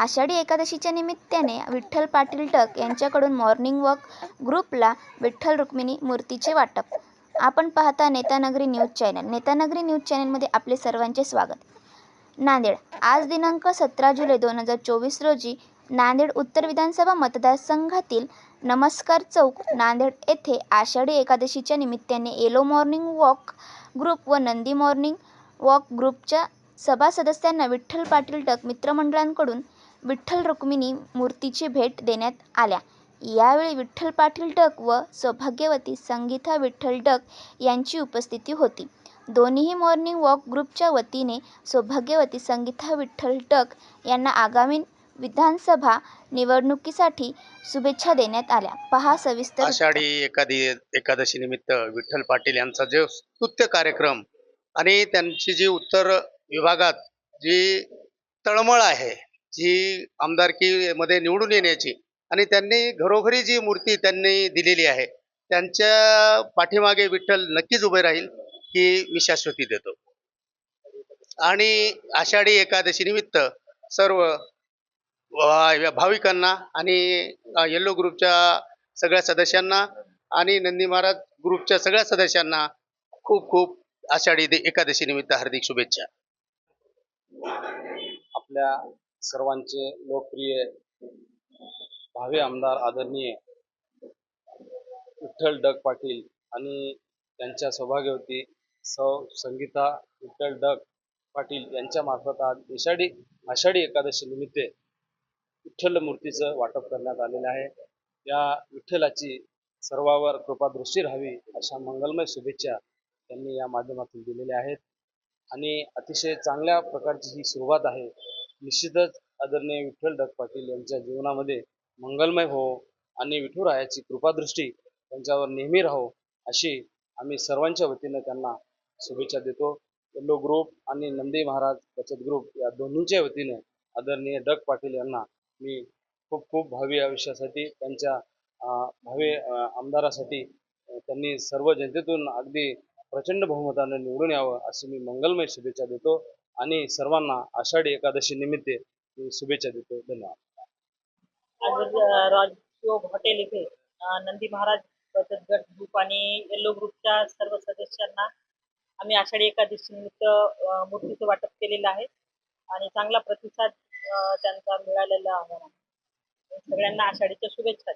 आषाढी एकादशीच्या निमित्ताने विठ्ठल पाटील टक यांच्याकडून मॉर्निंग वॉक ग्रुपला विठ्ठल रुक्मिणी मूर्तीचे वाटप. आपण पाहता Netanagari news channel Netanagari news चॅनलमध्ये आपले सर्वांचे स्वागत. नांदेड. आज दिनांक सतरा जुलै दोन हजार चोवीस रोजी नांदेड उत्तर विधानसभा मतदारसंघातील नमस्कार चौक नांदेड येथे आषाढी एकादशीच्या निमित्ताने येलो मॉर्निंग वॉक ग्रुप व नंदी मॉर्निंग वॉक ग्रुपच्या सभा सदस्यांना विठ्ठल पाटील टक मित्रमंडळांकडून विठ्ठल रुक्मिणी मूर्तीची भेट देण्यात आल्या. यावेळी विठ्ठल पाटील टक व सौभाग्यवती संगीता विठ्ठल टक यांची उपस्थिती होती. दोन्हीही मॉर्निंग वॉक ग्रुपच्या वतीने सौभाग्यवती संगीता विठ्ठल टक यांना आगामी विधानसभा निवडणुकीसाठी शुभेच्छा देण्यात आल्या. पहा सविस्तर आषाढी एकादी एकादशी निमित्त विठ्ठल पाटील यांचा जे स्तुत्य कार्यक्रम आणि त्यांची जी उत्तर विभागात जी तळमळ आहे जी आमदारकी मध्ये निवडून येण्याची आणि त्यांनी घरोघरी जी मूर्ती त्यांनी दिलेली आहे त्यांच्या पाठीमागे विठ्ठल नक्कीच उभे राहील ही मी शाश्वती देतो. आणि आषाढी एकादशीनिमित्त सर्व भाविकांना आणि येल्लो ग्रुपच्या सगळ्या सदस्यांना आणि नंदी महाराज ग्रुपच्या सगळ्या सदस्यांना खूप खूप आषाढी एकादशी निमित्त हार्दिक शुभेच्छा. आपल्या सर्वांचे लोकप्रिय भावे आमदार आदरणीय विठ्ठल डग पाटील आणि त्यांच्या सौभाग्यवती सौ संगीता विठ्ठल डग पाटील यांच्या मार्फत आज आषाढी आषाढी एकादशी निमित्त विठ्ठल मूर्तीचं वाटप करण्यात आलेलं आहे. या विठ्ठलाची सर्वावर कृपादृष्टी राहावी अशा मंगलमय शुभेच्छा त्यांनी या माध्यमातून दिलेल्या आहेत. आणि अतिशय चांगल्या प्रकारची ही सुरुवात आहे. निश्चितच आदरणीय विठ्ठल डग पाटील यांच्या जीवनामध्ये मंगलमय हो आणि विठुरायाची कृपादृष्टी त्यांच्यावर नेहमी राहो अशी आम्ही सर्वांच्या वतीनं त्यांना शुभेच्छा देतो. येल्लो ग्रुप आणि नंदी महाराज बचत ग्रुप या दोन्हींच्या वतीनं आदरणीय डग पाटील यांना मी खूप खूप भावी आयुष्यासाठी त्यांच्या भावी आमदारासाठी त्यांनी सर्व जनतेतून अगदी प्रचंड बहुमताने निवडून यावं अशी मी मंगलमय शुभेच्छा देतो. आणि सर्वांना आषाढी एकादशी निमित्त मी शुभेच्छा देतो. धन्यवाद. राजयोग हॉटेल इथे नंदी महाराज बचत गट ग्रुप आणि येल्लो ग्रुपच्या सर्व सदस्यांना आम्ही आषाढी एकादशी निमित्त मूर्तीचं वाटप केलेलं आहे आणि चांगला प्रतिसाद त्यांचा मिळालेला आहे सगळ्यांना आषाढीच्या शुभेच्छा